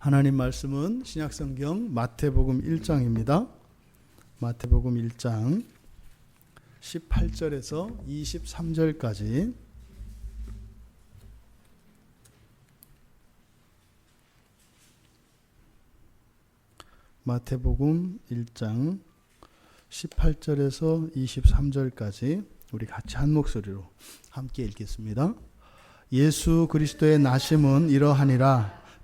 하나님 말씀은 신약성경 마태복음 1장입니다. 마태복음 1장 18절에서 23절까지 마태복음 1장 18절에서 23절까지 우리 같이 한 목소리로 함께 읽겠습니다. 예수 그리스도의 나심은 이러하니라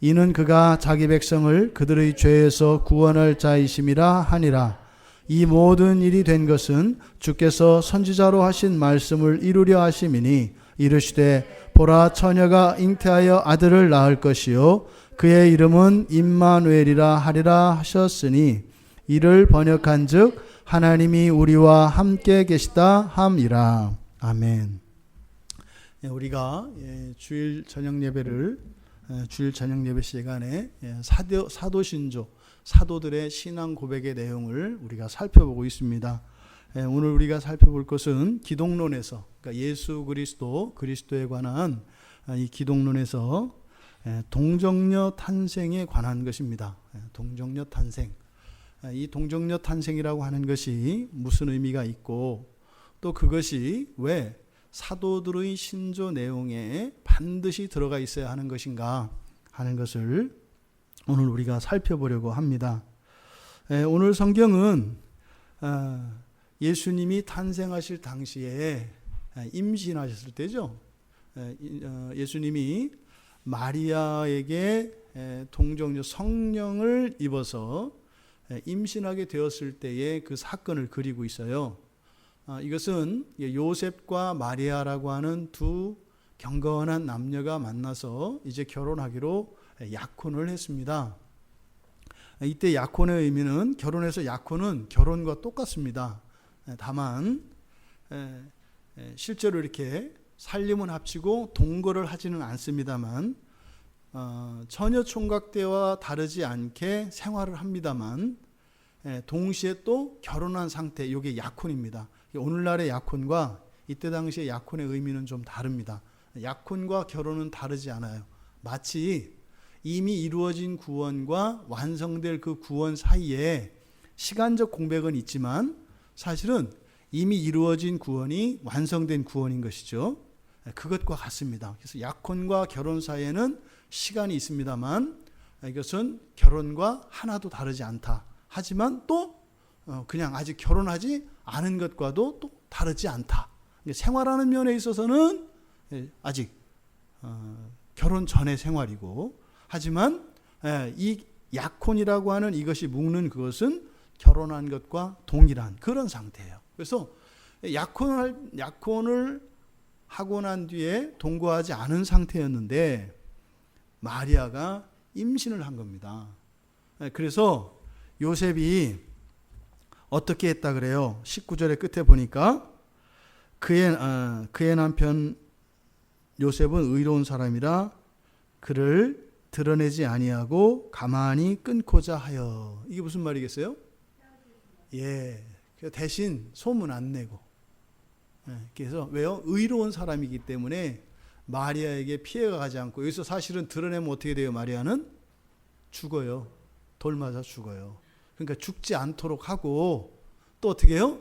이는 그가 자기 백성을 그들의 죄에서 구원할 자이심이라 하니라 이 모든 일이 된 것은 주께서 선지자로 하신 말씀을 이루려 하심이니 이르시되 보라 처녀가 잉태하여 아들을 낳을 것이요 그의 이름은 임마누엘이라 하리라 하셨으니 이를 번역한즉 하나님이 우리와 함께 계시다 함이라 아멘. 예, 우리가 예, 주일 저녁 예배를 예, 주일 저녁 예배 시간에 사도 사도신조 사도들의 신앙 고백의 내용을 우리가 살펴보고 있습니다. 오늘 우리가 살펴볼 것은 기독론에서 그러니까 예수 그리스도 그리스도에 관한 아, 이 기독론에서 동정녀 탄생에 관한 것입니다. 동정녀 탄생. 아, 이 동정녀 탄생이라고 하는 것이 무슨 의미가 있고 또 그것이 왜 사도들의 신조 내용에 반드시 들어가 있어야 하는 것인가 하는 것을 오늘 우리가 살펴보려고 합니다. 오늘 성경은 아, 예수님이 탄생하실 당시에 아, 임신하셨을 때죠. 어, 예수님이 마리아에게 동정녀 성령을 입어서 임신하게 되었을 때의 그 사건을 그리고 있어요. 아, 이것은 요셉과 마리아라고 하는 두 경건한 남녀가 만나서 이제 결혼하기로 약혼을 했습니다. 이때 약혼의 의미는 결혼해서 약혼은 결혼과 똑같습니다. 다만 실제로 이렇게 살림은 합치고 동거를 하지는 않습니다만 어, 처녀 총각 때와 다르지 않게 생활을 합니다만 예, 동시에 또 결혼한 상태 이게 약혼입니다. 오늘날의 약혼과 이때 당시의 약혼의 의미는 좀 다릅니다. 약혼과 결혼은 다르지 않아요. 마치 이미 이루어진 구원과 완성될 그 구원 사이에 시간적 공백은 있지만 사실은 이미 이루어진 구원이 완성된 구원인 것이죠. 예, 그것과 같습니다. 그래서 약혼과 결혼 사이에는 시간이 있습니다만 이것은 결혼과 하나도 다르지 않다. 하지만 또 어, 그냥 아직 결혼하지 않은 것과도 또 다르지 않다. 생활하는 면에 있어서는 예, 아직 어, 결혼 전의 생활이고 하지만 예, 이 약혼이라고 하는 이것이 묵는 그것은 결혼한 것과 동일한 그런 상태예요. 그래서 약혼을 약혼을 하고 난 뒤에 동거하지 않은 상태였는데 마리아가 임신을 한 겁니다. 예, 그래서 요셉이 어떻게 했다 그래요? 19절의 끝에 보니까 그의 어, 그의 남편 요셉은 의로운 사람이라 그를 드러내지 아니하고 가만히 끊고자 하여 이게 무슨 말이겠어요? 예, 대신 소문 안 내고 예, 그래서 왜요? 의로운 사람이기 때문에 마리아에게 피해가 가지 않고 여기서 사실은 드러내면 어떻게 돼요? 마리아는 죽어요. 돌 맞아 죽어요. 그러니까 죽지 않도록 하고 또 어떻게 해요?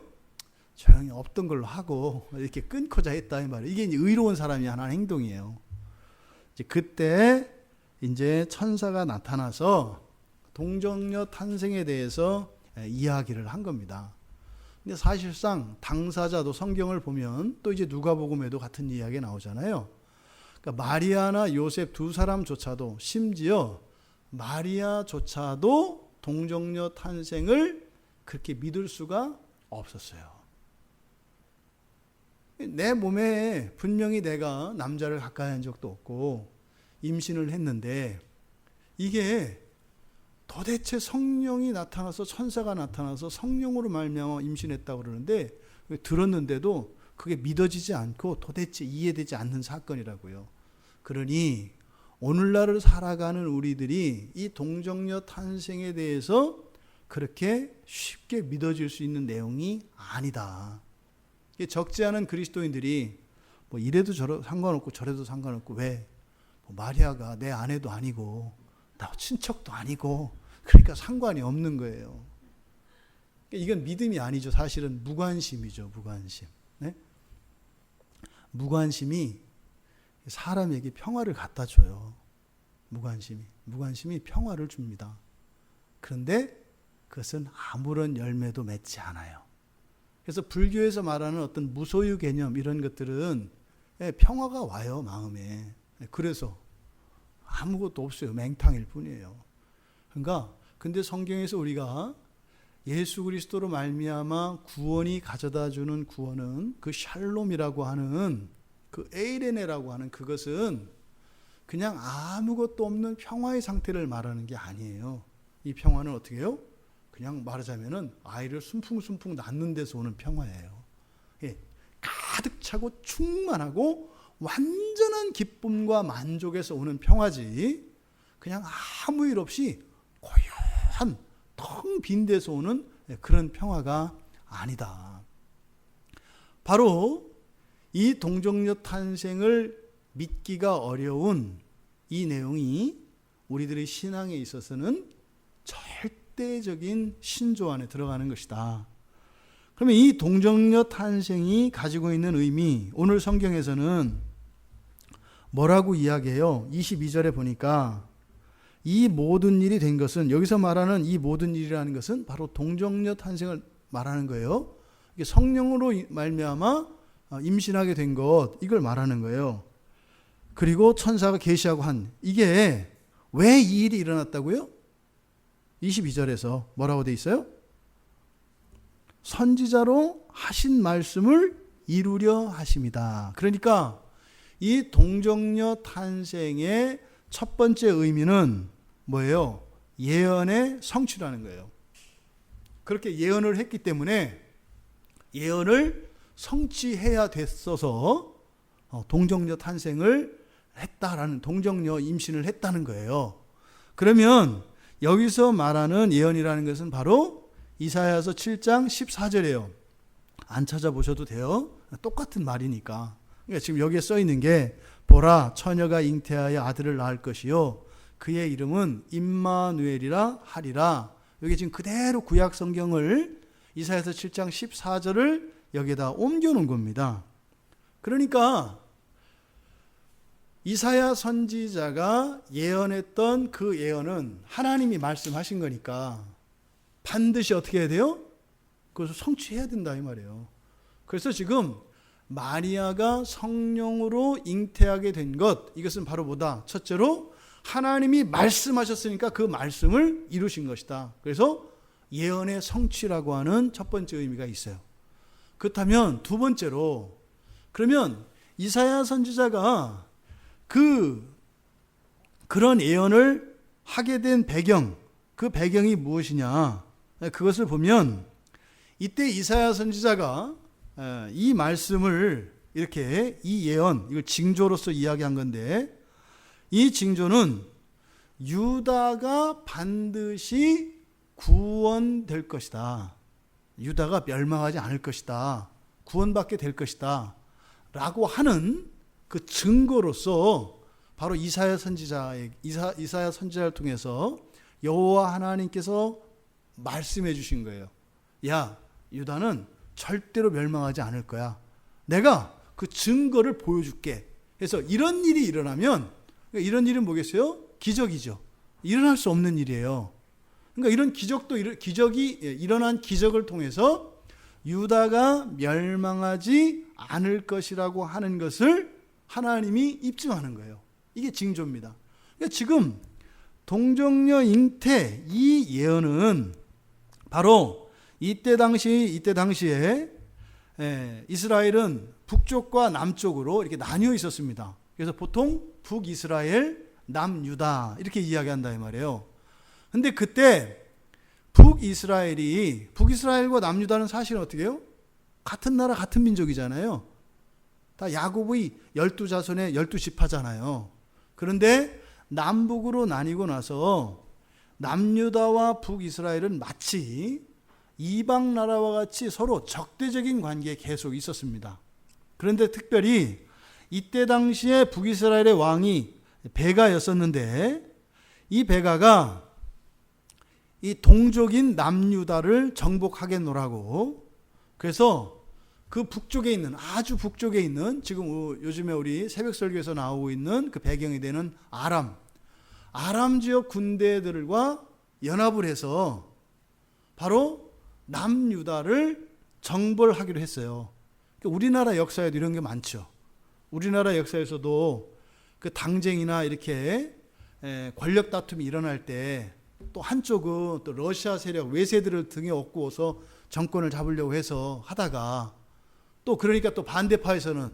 조용히 없던 걸로 하고 이렇게 끊고자 했다 이 말이에요. 이게 이제 의로운 사람이 하는 행동이에요. 이제 그때 이제 천사가 나타나서 동정녀 탄생에 대해서 이야기를 한 겁니다. 근데 사실상 당사자도 성경을 보면 또 이제 누가복음에도 같은 이야기 나오잖아요. 그러니까 마리아나 요셉 두 사람조차도 심지어 마리아조차도 동정녀 탄생을 그렇게 믿을 수가 없었어요. 내 몸에 분명히 내가 남자를 가까이 한 적도 없고 임신을 했는데 이게 도대체 성령이 나타나서 천사가 나타나서 성령으로 말미암아 임신했다고 그러는데 들었는데도 그게 믿어지지 않고 도대체 이해되지 않는 사건이라고요. 그러니 오늘날을 살아가는 우리들이 이 동정녀 탄생에 대해서 그렇게 쉽게 믿어질 수 있는 내용이 아니다. 적지 않은 그리스도인들이 뭐 이래도 저래 상관없고 저래도 상관없고 왜? 뭐 마리아가 내 아내도 아니고 나 친척도 아니고 그러니까 상관이 없는 거예요. 그러니까 이건 믿음이 아니죠. 사실은 무관심이죠. 무관심. 네? 무관심이 사람에게 평화를 갖다 줘요. 무관심이. 무관심이 평화를 줍니다. 그런데 그것은 아무런 열매도 맺지 않아요. 그래서 불교에서 말하는 어떤 무소유 개념 이런 것들은 예, 평화가 와요, 마음에. 예, 그래서 아무것도 없어요. 맹탕일 뿐이에요. 그러니까 근데 성경에서 우리가 예수 그리스도로 말미암아 구원이 가져다 주는 구원은 그 샬롬이라고 하는 그 에이레네라고 하는 그것은 그냥 아무것도 없는 평화의 상태를 말하는 게 아니에요. 이 평화는 어떻게 해요? 그냥 말하자면은 아이를 순풍순풍 낳는 데서 오는 평화예요. 예, 가득 차고 충만하고 완전한 기쁨과 만족에서 오는 평화지. 그냥 아무 일 없이 고요한 텅 빈 데서 오는 그런 평화가 아니다. 바로 이 동정녀 탄생을 믿기가 어려운 이 내용이 우리들의 신앙에 있어서는 절대적인 신조 안에 들어가는 것이다. 그러면 이 동정녀 탄생이 가지고 있는 의미, 오늘 성경에서는 뭐라고 이야기해요? 22절에 보니까 이 모든 일이 된 것은 여기서 말하는 이 모든 일이라는 것은 바로 동정녀 탄생을 말하는 거예요. 성령으로 말미암아 임신하게 된 것 이걸 말하는 거예요. 그리고 천사가 계시하고 한 이게 왜 이 일이 일어났다고요? 22절에서 뭐라고 돼 있어요? 선지자로 하신 말씀을 이루려 하십니다. 그러니까 이 동정녀 탄생의 첫 번째 의미는 뭐예요? 예언의 성취라는 거예요. 그렇게 예언을 했기 때문에 예언을 성취해야 됐어서 어, 동정녀 탄생을 했다라는 동정녀 임신을 했다는 거예요. 그러면 여기서 말하는 예언이라는 것은 바로 이사야서 7장 14절이에요. 안 찾아보셔도 돼요. 똑같은 말이니까. 그러니까 지금 여기에 써 있는 게 보라 처녀가 잉태하여 아들을 낳을 것이요 그의 이름은 임마누엘이라 하리라. 여기 지금 그대로 구약 성경을 이사야서 7장 14절을 여기에다 옮겨 놓은 겁니다. 그러니까 이사야 선지자가 예언했던 그 예언은 하나님이 말씀하신 거니까 반드시 어떻게 해야 돼요? 그것을 성취해야 된다 이 말이에요. 그래서 지금 마리아가 성령으로 잉태하게 된 것, 이것은 바로 뭐다? 첫째로 하나님이 말씀하셨으니까 그 말씀을 이루신 것이다. 그래서 예언의 성취라고 하는 첫 번째 의미가 있어요. 그렇다면 두 번째로, 그러면 이사야 선지자가 그, 그런 예언을 하게 된 배경, 그 배경이 무엇이냐? 그것을 보면 이때 이사야 선지자가 이 말씀을 이렇게 이 예언, 이걸 징조로서 이야기한 건데 이 징조는 유다가 반드시 구원될 것이다. 유다가 멸망하지 않을 것이다. 구원받게 될 것이다. 라고 하는 그 증거로서 바로 이사야 선지자의 이사, 이사야 선지자를 통해서 여호와 하나님께서 말씀해 주신 거예요. 야, 유다는 절대로 멸망하지 않을 거야. 내가 그 증거를 보여줄게. 그래서 이런 일이 일어나면 그러니까 이런 일은 뭐겠어요? 기적이죠. 일어날 수 없는 일이에요. 그러니까 이런 기적도 기적이 예, 일어난 기적을 통해서 유다가 멸망하지 않을 것이라고 하는 것을 하나님이 입증하는 거예요. 이게 징조입니다. 그러니까 지금 동정녀 잉태 이 예언은 바로 이때 당시 이때 당시에 예, 이스라엘은 북쪽과 남쪽으로 이렇게 나뉘어 있었습니다. 그래서 보통 북이스라엘, 남유다 이렇게 이야기한다 이 말이에요. 근데 그때 북이스라엘이 북이스라엘과 남유다는 사실은 어떻게 해요? 같은 나라 같은 민족이잖아요. 다 야곱의 열두 자손의 열두 지파잖아요. 그런데 남북으로 나뉘고 나서 남유다와 북이스라엘은 마치 이방 나라와 같이 서로 적대적인 관계에 계속 있었습니다. 그런데 특별히 이때 당시에 북이스라엘의 왕이 베가였었는데 이 베가가 이 동족인 남유다를 정복하겠노라고 그래서 그 북쪽에 있는 아주 북쪽에 있는 지금 요즘에 우리 새벽 설교에서 나오고 있는 그 배경이 되는 아람 아람 지역 군대들과 연합을 해서 바로 남유다를 정벌하기로 했어요. 그러니까 우리나라 역사에도 이런 게 많죠. 우리나라 역사에서도 그 당쟁이나 이렇게 권력 다툼이 일어날 때 또 한쪽은 또 러시아 세력 외세들을 등에 업고서 정권을 잡으려고 해서 하다가 또 그러니까 또 반대파에서는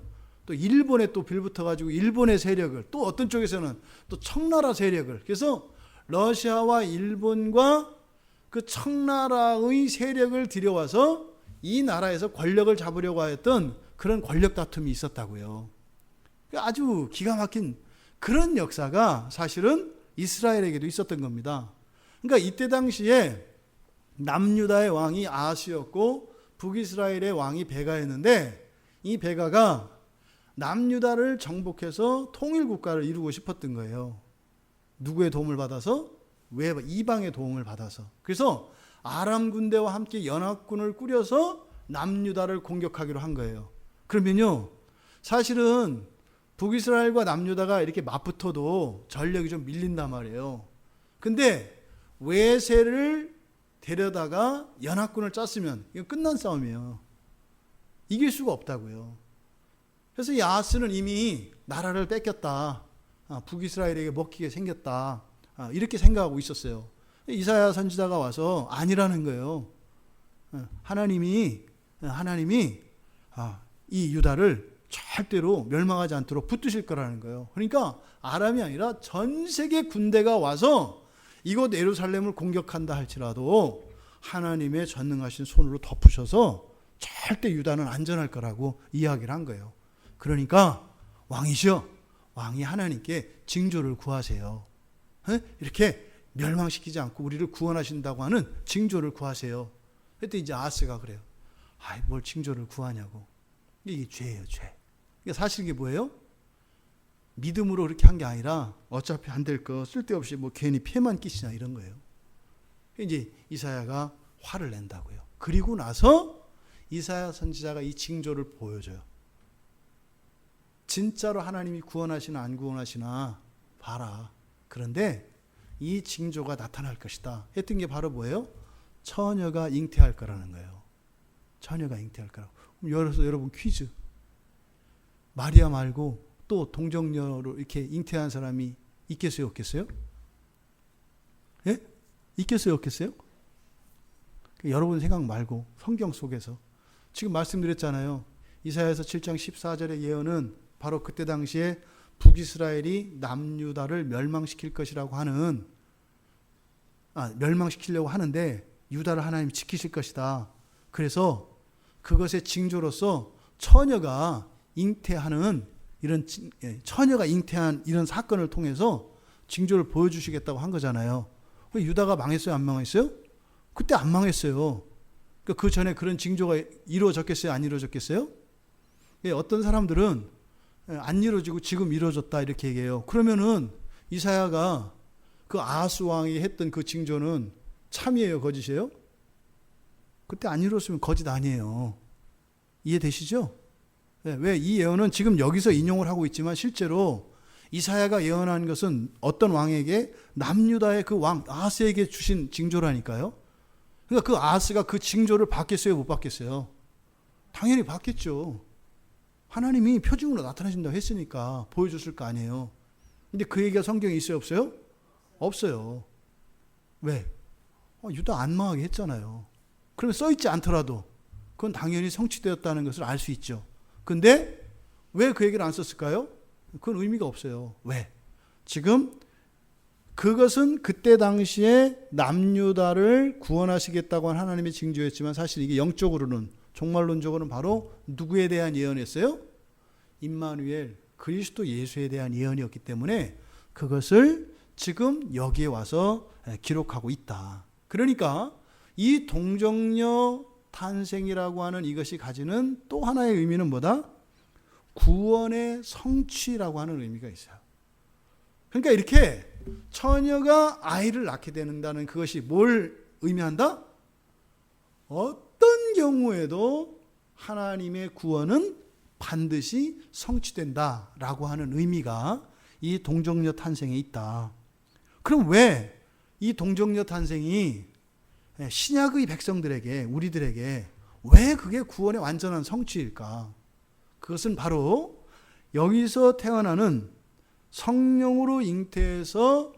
또 일본에 또 빌붙어 가지고 일본의 세력을 또 어떤 쪽에서는 또 청나라 세력을 그래서 러시아와 일본과 그 청나라의 세력을 들여와서 이 나라에서 권력을 잡으려고 하였던 그런 권력 다툼이 있었다고요. 아주 기가 막힌 그런 역사가 사실은 이스라엘에게도 있었던 겁니다. 그러니까 이때 당시에 남유다의 왕이 아하스였고 북이스라엘의 왕이 베가였는데 이 베가가 남유다를 정복해서 통일 국가를 이루고 싶었던 거예요. 누구의 도움을 받아서? 왜 이방의 도움을 받아서. 그래서 아람 군대와 함께 연합군을 꾸려서 남유다를 공격하기로 한 거예요. 그러면요. 사실은 북이스라엘과 남유다가 이렇게 맞붙어도 전력이 좀 밀린단 말이에요. 근데 외세를 데려다가 연합군을 짰으면 이거 끝난 싸움이에요. 이길 수가 없다고요. 그래서 이 아스는 이미 나라를 뺏겼다. 아, 북이스라엘에게 먹히게 생겼다. 아, 이렇게 생각하고 있었어요. 이사야 선지자가 와서 아니라는 거예요. 어, 하나님이 어, 하나님이 아, 이 유다를 절대로 멸망하지 않도록 붙드실 거라는 거예요. 그러니까 아람이 아니라 전 세계 군대가 와서 이곳 예루살렘을 공격한다 할지라도 하나님의 전능하신 손으로 덮으셔서 절대 유다는 안전할 거라고 이야기를 한 거예요. 그러니까 왕이시여 왕이 하나님께 징조를 구하세요. 이렇게 멸망시키지 않고 우리를 구원하신다고 하는 징조를 구하세요. 그때 이제 아스가 그래요. 아이 뭘 징조를 구하냐고. 이게 죄예요, 죄. 사실 이게 뭐예요? 믿음으로 그렇게 한 게 아니라 어차피 안 될 거 쓸데없이 뭐 괜히 피해만 끼치냐 이런 거예요. 이제 이사야가 화를 낸다고요. 그리고 나서 이사야 선지자가 이 징조를 보여줘요. 진짜로 하나님이 구원하시나 안 구원하시나 봐라. 그런데 이 징조가 나타날 것이다. 했던 게 바로 뭐예요? 처녀가 잉태할 거라는 거예요. 처녀가 잉태할 거라고. 그럼 여러분 퀴즈. 마리아 말고 또 동정녀로 이렇게 잉태한 사람이 있겠어요, 없겠어요? 예? 있겠어요, 없겠어요? 여러분 생각 말고 성경 속에서 지금 말씀드렸잖아요. 이사야서 7장 14절의 예언은 바로 그때 당시에 북이스라엘이 남유다를 멸망시킬 것이라고 하는 아, 멸망시키려고 하는데 유다를 하나님이 지키실 것이다. 그래서 그것의 징조로서 처녀가 잉태하는 이런 예, 처녀가 잉태한 이런 사건을 통해서 징조를 보여주시겠다고 한 거잖아요. 유다가 망했어요, 안 망했어요? 그때 안 망했어요. 그러니까 그 전에 그런 징조가 이루어졌겠어요, 안 이루어졌겠어요? 예, 어떤 사람들은 예, 안 이루어지고 지금 이루어졌다 이렇게 얘기해요. 그러면은 이사야가 그 아하스 왕이 했던 그 징조는 참이에요, 거짓이에요? 그때 안 이루었으면 거짓 아니에요. 이해되시죠? 네, 왜이 예언은 지금 여기서 인용을 하고 있지만 실제로 이사야가 예언한 것은 어떤 왕에게 남유다의 그 왕 아하스에게 주신 징조라니까요. 그러니까 그 아하스가 그 징조를 받겠어요, 못 받겠어요? 당연히 받겠죠. 하나님이 표징으로 나타나신다고 했으니까 보여줬을 거 아니에요. 근데 그 얘기가 성경에 있어요, 없어요? 없어요. 왜? 어, 유다 안 망하게 했잖아요. 그러면 써있지 않더라도 그건 당연히 성취되었다는 것을 알 수 있죠. 근데 왜 그 얘기를 안 썼을까요? 그건 의미가 없어요. 왜? 지금 그것은 그때 당시에 남유다를 구원하시겠다고 한 하나님의 징조였지만 사실 이게 영적으로는 종말론적으로는 바로 누구에 대한 예언이었어요? 임마누엘 그리스도 예수에 대한 예언이었기 때문에 그것을 지금 여기에 와서 기록하고 있다. 그러니까 이 동정녀 탄생이라고 하는 이것이 가지는 또 하나의 의미는 뭐다? 구원의 성취라고 하는 의미가 있어요. 그러니까 이렇게 처녀가 아이를 낳게 된다는 그것이 뭘 의미한다? 어떤 경우에도 하나님의 구원은 반드시 성취된다라고 하는 의미가 이 동정녀 탄생에 있다. 그럼 왜 이 동정녀 탄생이 신약의 백성들에게 우리들에게 왜 그게 구원의 완전한 성취일까? 그것은 바로 여기서 태어나는 성령으로 잉태해서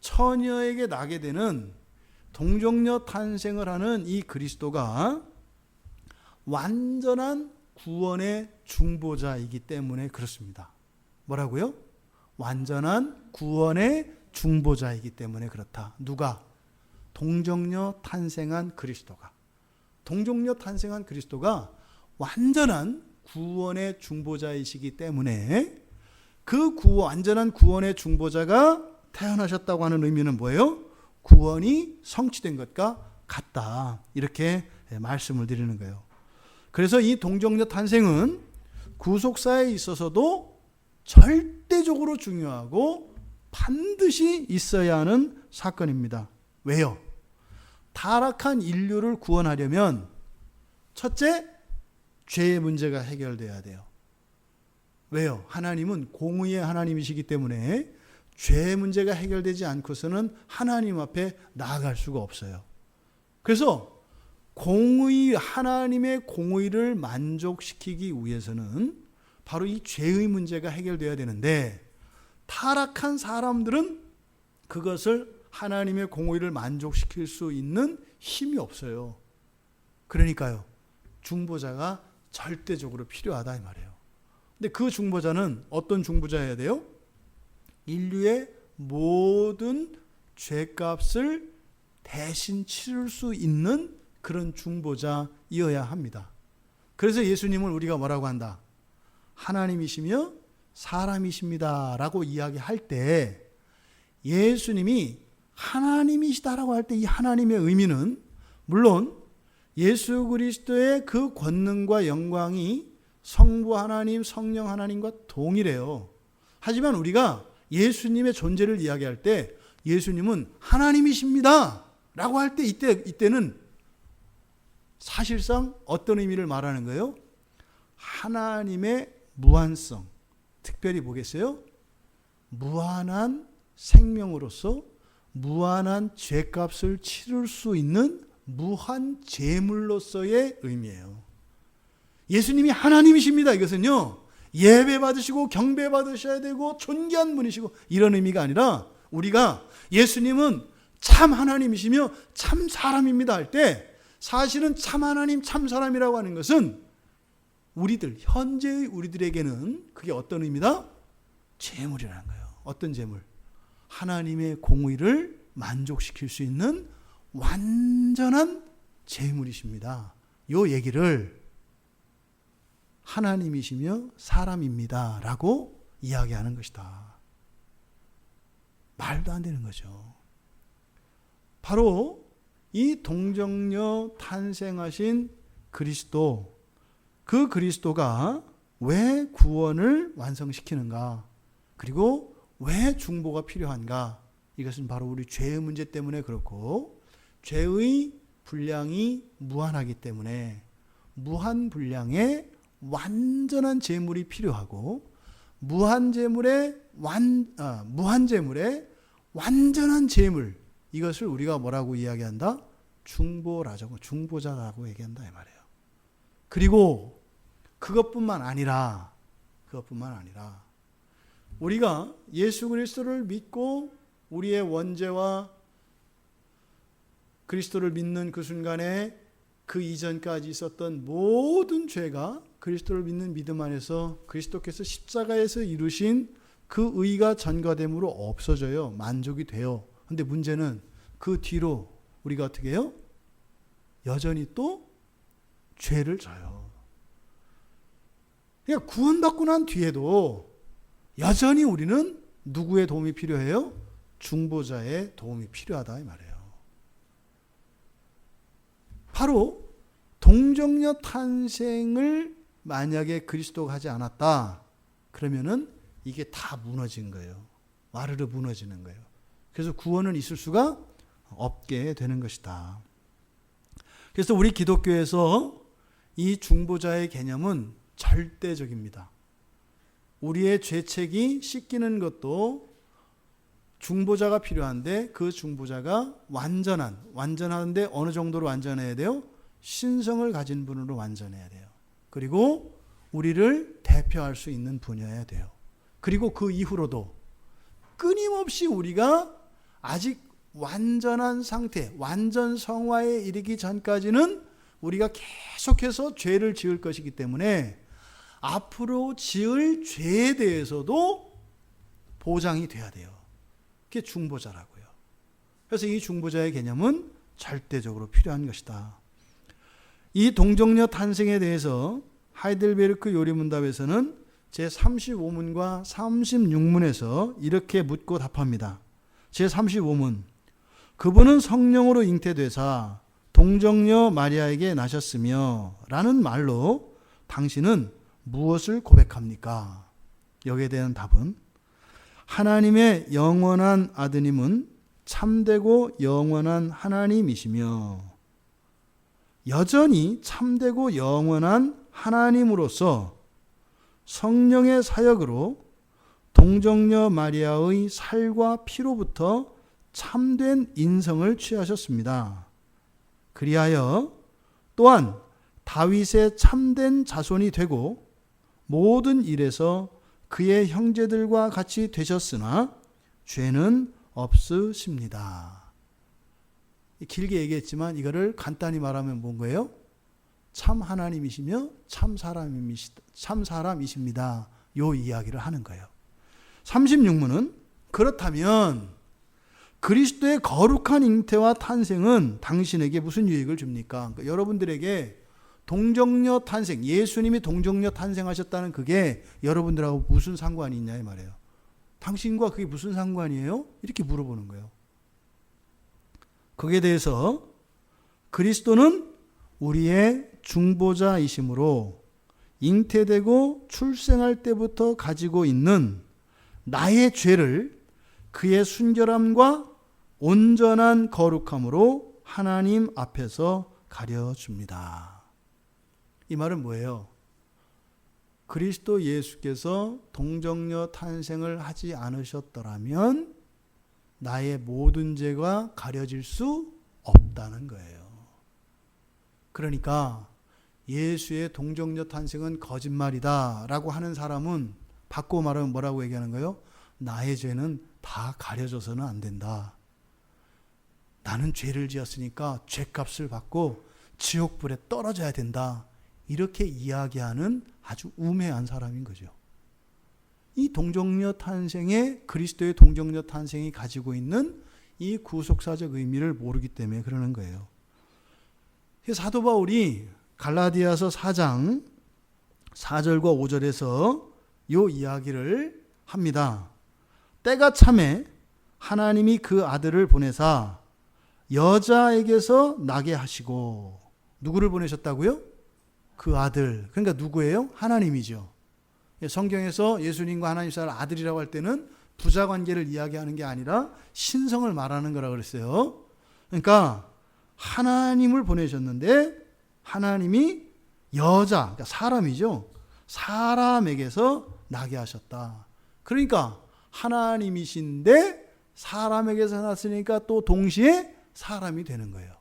처녀에게 나게 되는 동정녀 탄생을 하는 이 그리스도가 완전한 구원의 중보자이기 때문에 그렇습니다. 뭐라고요? 완전한 구원의 중보자이기 때문에 그렇다. 누가? 동정녀 탄생한 그리스도가. 동정녀 탄생한 그리스도가 완전한 구원의 중보자이시기 때문에 그 구원, 완전한 구원의 중보자가 태어나셨다고 하는 의미는 뭐예요? 구원이 성취된 것과 같다. 이렇게 말씀을 드리는 거예요. 그래서 이 동정녀 탄생은 구속사에 있어서도 절대적으로 중요하고 반드시 있어야 하는 사건입니다. 왜요? 타락한 인류를 구원하려면 첫째, 죄의 문제가 해결돼야 돼요. 왜요? 하나님은 공의의 하나님이시기 때문에 죄의 문제가 해결되지 않고서는 하나님 앞에 나아갈 수가 없어요. 그래서 공의 하나님의 공의를 만족시키기 위해서는 바로 이 죄의 문제가 해결돼야 되는데 타락한 사람들은 그것을 하나님의 공의를 만족시킬 수 있는 힘이 없어요. 그러니까요. 중보자가 절대적으로 필요하다 이 말이에요. 근데 그 중보자는 어떤 중보자여야 돼요? 인류의 모든 죄값을 대신 치를 수 있는 그런 중보자이어야 합니다. 그래서 예수님을 우리가 뭐라고 한다? 하나님이시며 사람이십니다라고 이야기할 때 예수님이 하나님이시다라고 할 때 이 하나님의 의미는 물론 예수 그리스도의 그 권능과 영광이 성부 하나님, 성령 하나님과 동일해요. 하지만 우리가 예수님의 존재를 이야기할 때 예수님은 하나님이십니다. 라고 할 때 이때, 이때는 사실상 어떤 의미를 말하는 거예요? 하나님의 무한성. 특별히 보겠어요? 무한한 생명으로서 무한한 죄값을 치를 수 있는 무한 제물로서의 의미예요. 예수님이 하나님이십니다. 이것은요. 예배 받으시고 경배 받으셔야 되고 존귀한 분이시고 이런 의미가 아니라 우리가 예수님은 참 하나님이시며 참 사람입니다 할 때 사실은 참 하나님 참 사람이라고 하는 것은 우리들 현재의 우리들에게는 그게 어떤 의미다? 재물이라는 거예요. 어떤 재물? 하나님의 공의를 만족시킬 수 있는 완전한 재물이십니다. 요 얘기를 하나님이시며 사람입니다. 라고 이야기하는 것이다. 말도 안 되는 거죠. 바로 이 동정녀 탄생하신 그리스도, 그 그리스도가 왜 구원을 완성시키는가? 그리고 왜 중보가 필요한가? 이것은 바로 우리 죄의 문제 때문에 그렇고, 죄의 분량이 무한하기 때문에 무한 분량의 완전한 재물이 필요하고 무한 재물의 완 아, 무한 재물의 완전한 재물 이것을 우리가 뭐라고 이야기한다? 중보라고 중보자라고 얘기한다 이 말이에요. 그리고 그것뿐만 아니라 그것뿐만 아니라 우리가 예수 그리스도를 믿고 우리의 원죄와 그리스도를 믿는 그 순간에 그 이전까지 있었던 모든 죄가 그리스도를 믿는 믿음 안에서 그리스도께서 십자가에서 이루신 그 의가 전가됨으로 없어져요. 만족이 돼요. 근데 문제는 그 뒤로 우리가 어떻게 해요? 여전히 또 죄를 져요. 그러니까 구원받고 난 뒤에도 여전히 우리는 누구의 도움이 필요해요? 중보자의 도움이 필요하다 이 말이에요. 바로 동정녀 탄생을 만약에 그리스도가 하지 않았다. 그러면은 이게 다 무너진 거예요. 와르르 무너지는 거예요. 그래서 구원은 있을 수가 없게 되는 것이다. 그래서 우리 기독교에서 이 중보자의 개념은 절대적입니다. 우리의 죄책이 씻기는 것도 중보자가 필요한데 그 중보자가 완전한 완전한데 어느 정도로 완전해야 돼요? 신성을 가진 분으로 완전해야 돼요. 그리고 우리를 대표할 수 있는 분이어야 돼요. 그리고 그 이후로도 끊임없이 우리가 아직 완전한 상태, 완전 성화에 이르기 전까지는 우리가 계속해서 죄를 지을 것이기 때문에 앞으로 지을 죄에 대해서도 보장이 돼야 돼요. 그게 중보자라고요. 그래서 이 중보자의 개념은 절대적으로 필요한 것이다. 이 동정녀 탄생에 대해서 하이델베르크 요리문답에서는 제 35문과 36문에서 이렇게 묻고 답합니다. 제 35문. 그분은 성령으로 잉태되사 동정녀 마리아에게 나셨으며 라는 말로 당신은 무엇을 고백합니까? 여기에 대한 답은 하나님의 영원한 아드님은 참되고 영원한 하나님이시며 여전히 참되고 영원한 하나님으로서 성령의 사역으로 동정녀 마리아의 살과 피로부터 참된 인성을 취하셨습니다. 그리하여 또한 다윗의 참된 자손이 되고 모든 일에서 그의 형제들과 같이 되셨으나 죄는 없으십니다. 길게 얘기했지만 이거를 간단히 말하면 뭔 거예요? 참 하나님이시며 참 사람이시 참 사람이십니다. 요 이야기를 하는 거예요. 36문은 그렇다면 그리스도의 거룩한 잉태와 탄생은 당신에게 무슨 유익을 줍니까? 그러니까 여러분들에게 동정녀 탄생, 예수님이 동정녀 탄생하셨다는 그게 여러분들하고 무슨 상관이 있냐 이 말이에요. 당신과 그게 무슨 상관이에요? 이렇게 물어보는 거예요. 거기에 대해서 그리스도는 우리의 중보자이심으로 잉태되고 출생할 때부터 가지고 있는 나의 죄를 그의 순결함과 온전한 거룩함으로 하나님 앞에서 가려줍니다. 이 말은 뭐예요? 그리스도 예수께서 동정녀 탄생을 하지 않으셨더라면 나의 모든 죄가 가려질 수 없다는 거예요. 그러니까 예수의 동정녀 탄생은 거짓말이다 라고 하는 사람은 바꿔 말하면 뭐라고 얘기하는 거예요? 나의 죄는 다 가려져서는 안 된다. 나는 죄를 지었으니까 죄값을 받고 지옥불에 떨어져야 된다. 이렇게 이야기하는 아주 우매한 사람인 거죠. 이 동정녀 탄생에 그리스도의 동정녀 탄생이 가지고 있는 이 구속사적 의미를 모르기 때문에 그러는 거예요. 사도 바울이 갈라디아서 4장 4절과 5절에서 요 이야기를 합니다. 때가 참에 하나님이 그 아들을 보내사 여자에게서 나게 하시고 누구를 보내셨다고요? 그 아들. 그러니까 누구예요? 하나님이죠. 성경에서 예수님과 하나님 사이를 아들이라고 할 때는 부자 관계를 이야기하는 게 아니라 신성을 말하는 거라 그랬어요. 그러니까 하나님을 보내셨는데 하나님이 여자, 그러니까 사람이죠. 사람에게서 나게 하셨다. 그러니까 하나님이신데 사람에게서 났으니까 또 동시에 사람이 되는 거예요.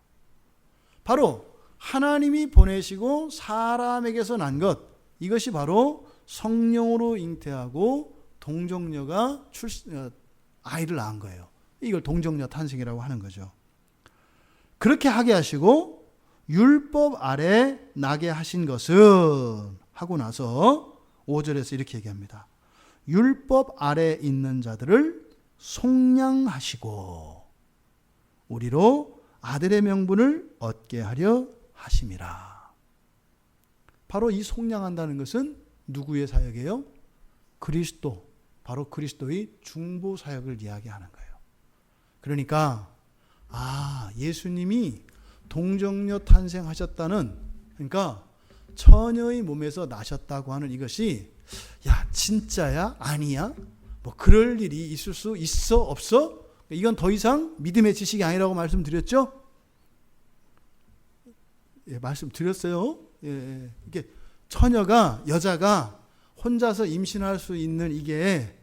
바로 하나님이 보내시고 사람에게서 난 것, 이것이 바로 성령으로 잉태하고 동정녀가 출 어, 아이를 낳은 거예요. 이걸 동정녀 탄생이라고 하는 거죠. 그렇게 하게 하시고 율법 아래 나게 하신 것은 하고 나서 5절에서 이렇게 얘기합니다. 율법 아래 있는 자들을 속량하시고 우리로 아들의 명분을 얻게 하려 하심이라. 바로 이 속량한다는 것은 누구의 사역이에요? 그리스도, 바로 그리스도의 중보 사역을 이야기하는 거예요. 그러니까 아 예수님이 동정녀 탄생하셨다는 그러니까 처녀의 몸에서 나셨다고 하는 이것이 야 진짜야 아니야 뭐 그럴 일이 있을 수 있어 없어 이건 더 이상 믿음의 지식이 아니라고 말씀드렸죠. 예, 말씀드렸어요. 예, 예. 이게 처녀가 여자가 혼자서 임신할 수 있는 이게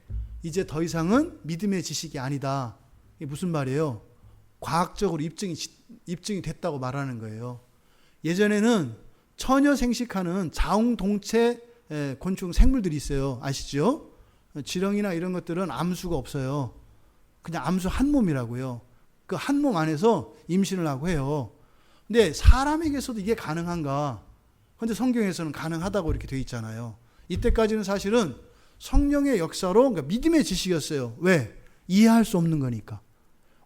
이제 더 이상은 믿음의 지식이 아니다. 이게 무슨 말이에요? 과학적으로 입증이 입증이 됐다고 말하는 거예요. 예전에는 처녀 생식하는 자웅동체 에, 곤충 생물들이 있어요. 아시죠? 지렁이나 이런 것들은 암수가 없어요. 그냥 암수 한 몸이라고요. 그 한 몸 안에서 임신을 하고 해요. 근데 사람에게서도 이게 가능한가? 근데 성경에서는 가능하다고 이렇게 돼 있잖아요. 이때까지는 사실은 성령의 역사로 그러니까 믿음의 지식이었어요. 왜? 이해할 수 없는 거니까.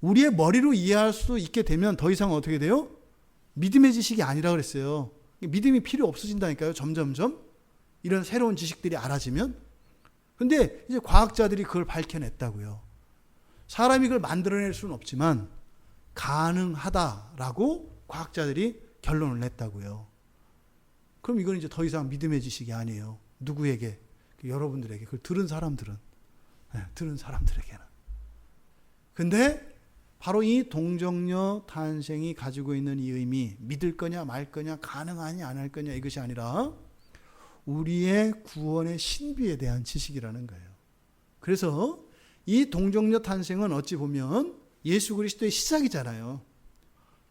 우리의 머리로 이해할 수 있게 되면 더 이상 어떻게 돼요? 믿음의 지식이 아니라 그랬어요. 믿음이 필요 없어진다니까요. 점점점 이런 새로운 지식들이 알아지면. 근데 이제 과학자들이 그걸 밝혀냈다고요. 사람이 그걸 만들어낼 수는 없지만 가능하다라고 과학자들이 결론을 냈다고요. 그럼 이건 이제 더 이상 믿음의 지식이 아니에요. 누구에게? 여러분들에게. 그걸 들은 사람들은. 네, 들은 사람들에게는. 근데 바로 이 동정녀 탄생이 가지고 있는 이 의미, 믿을 거냐 말 거냐, 가능하냐 안 할 거냐 이것이 아니라 우리의 구원의 신비에 대한 지식이라는 거예요. 그래서 이 동정녀 탄생은 어찌 보면 예수 그리스도의 시작이잖아요.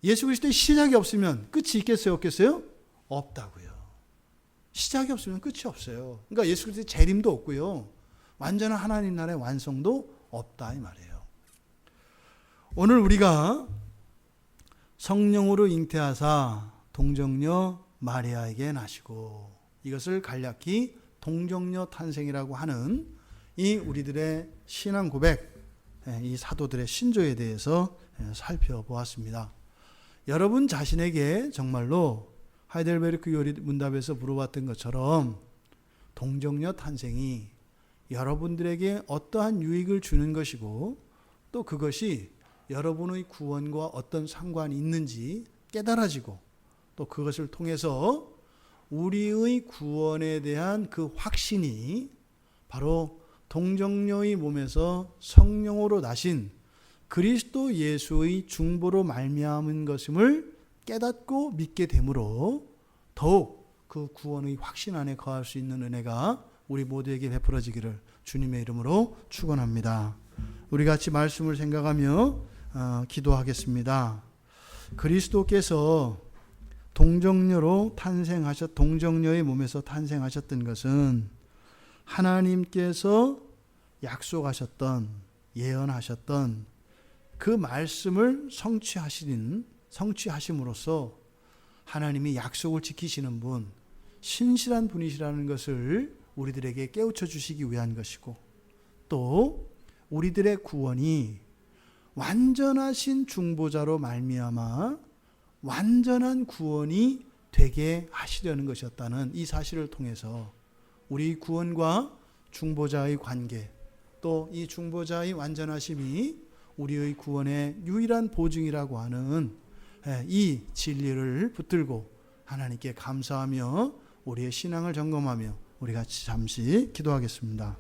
예수 그리스도의 시작이 없으면 끝이 있겠어요, 없겠어요? 없다고요. 시작이 없으면 끝이 없어요. 그러니까 예수 그리스도의 재림도 없고요. 완전한 하나님 나라의 완성도 없다 이 말이에요. 오늘 우리가 성령으로 잉태하사 동정녀 마리아에게 나시고 이것을 간략히 동정녀 탄생이라고 하는 이 우리들의 신앙 고백, 이 사도들의 신조에 대해서 살펴보았습니다. 여러분 자신에게 정말로 하이델베르크 요리 문답에서 물어봤던 것처럼 동정녀 탄생이 여러분들에게 어떠한 유익을 주는 것이고 또 그것이 여러분의 구원과 어떤 상관이 있는지 깨달아지고 또 그것을 통해서 우리의 구원에 대한 그 확신이 바로 동정녀의 몸에서 성령으로 나신 그리스도 예수의 중보로 말미암은 것임을 깨닫고 믿게 되므로 더욱 그 구원의 확신 안에 거할 수 있는 은혜가 우리 모두에게 베풀어지기를 주님의 이름으로 축원합니다. 우리 같이 말씀을 생각하며 어, 기도하겠습니다. 그리스도께서 동정녀로 탄생하셨 동정녀의 몸에서 탄생하셨던 것은 하나님께서 약속하셨던 예언하셨던 그 말씀을 성취하시는 성취하심으로써 하나님이 약속을 지키시는 분 신실한 분이시라는 것을 우리들에게 깨우쳐 주시기 위한 것이고 또 우리들의 구원이 완전하신 중보자로 말미암아 완전한 구원이 되게 하시려는 것이었다는 이 사실을 통해서 우리 구원과 중보자의 관계 또 이 중보자의 완전하심이 우리의 구원의 유일한 보증이라고 하는 이 진리를 붙들고 하나님께 감사하며 우리의 신앙을 점검하며 우리 같이 잠시 기도하겠습니다.